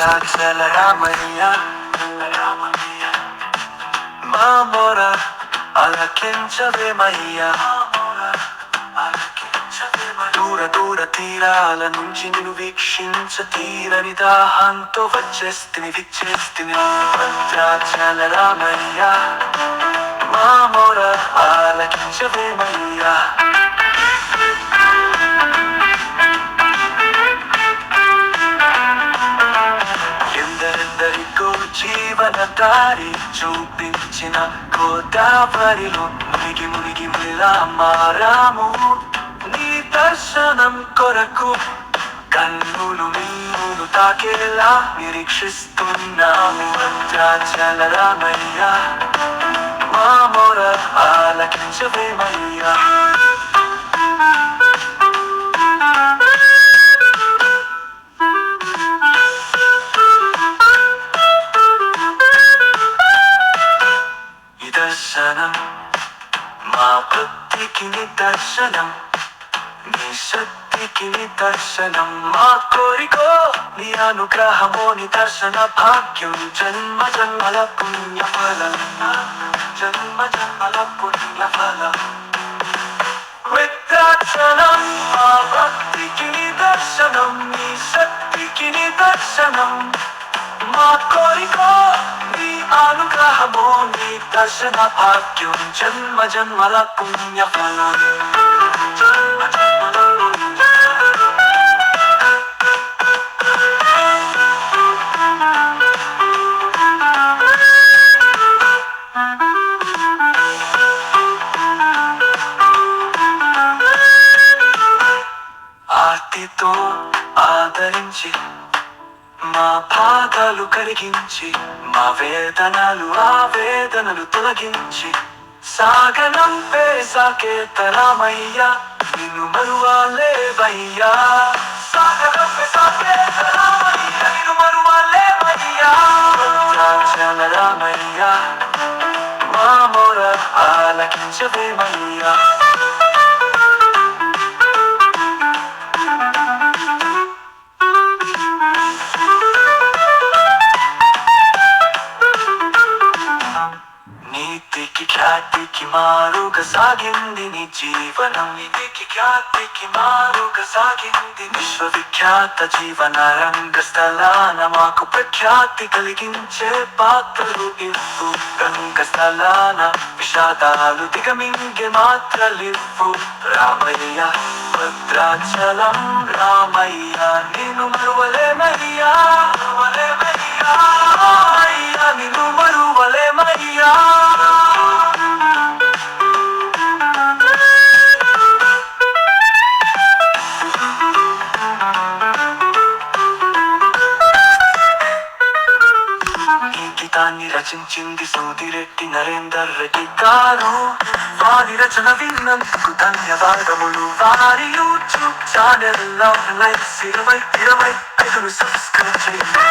భద్రాచల రామయ్య. రామయ్య మా మొర అలకించవేమయ్యా. దూర దూర తీరాల నుంచి నిన్ను వీక్షించ తీరని దాహంతో వచ్చేస్తిని విచ్చేస్తిని. భద్రాచల రామయ్య మా మొర ఆలకించవేమయ్యా దారి చూపించిన గోదావరిలో మునిగి మునిగి మిలా మారాము. నీ దర్శనం కొరకు కన్నులు నిన్నును తాకేలా నిరీక్షిస్తున్నాము. భద్రాచల రామయ్య మా మొర ఆలకించవేమయ్యా. నిదర్శనం మా భక్తికి నిదర్శనం నీ శక్తికి నిదర్శనం మా కోరికో నీ అనుగ్రహమో నిదర్శన భాగ్యం జన్మ జన్మల పుణ్య ఫలం జన్మ జన్మల పుణ్య ఫలం విద్యాచనం మా భక్తికి నిదర్శనం నీ శక్తికి నిదర్శనం అనుగ్రహమో నీ దర్శన భాగ్యం జన్మ జన్మల పుణ్య ఫలం జన్మ జన్మల పుణ్య ఆర్తితో ఆదరించి మా పాదాలు కరిగించి మా వేదనలు ఆ వేదనలు తొలగించి సాగనం సాకేత రామయ్య నిన్ను మరువాలేవయ్యా సాగనం సాకేత రామయ్య నిన్ను మరువాలేవయ్యా భద్రాచల రామయ్య మా మొర ఆలకించవేమయ్యా నీతికి ఖ్యాతికి మారుగా సాగింది నీ జీవనం నీతికి ఖ్యాతికి మారుగా సాగింది విశ్వవిఖ్యాత జీవన రంగ స్థలాన మాకు ప్రఖ్యాతి కలిగించే పాత్రలు ఇవ్వు రంగ స్థలాన విషాదాలు దిగమింగే మాత్రలివ్వు రామయ్య భద్రాచలం రామయ్య నేను మరువలేమయ్యా మరువలేమయ్యా గీతాన్ని రచించింది సూదిరెడ్డి నరేందర్ రెడ్డి గారు. వారి రచన విన్నందుకు ధన్యవాదములు. వారి యూట్యూబ్ ఛానల్ లవ్ లైఫ్ ఇరవై ఇరవై ఐదును సబ్స్క్రైబ్ చేయండి.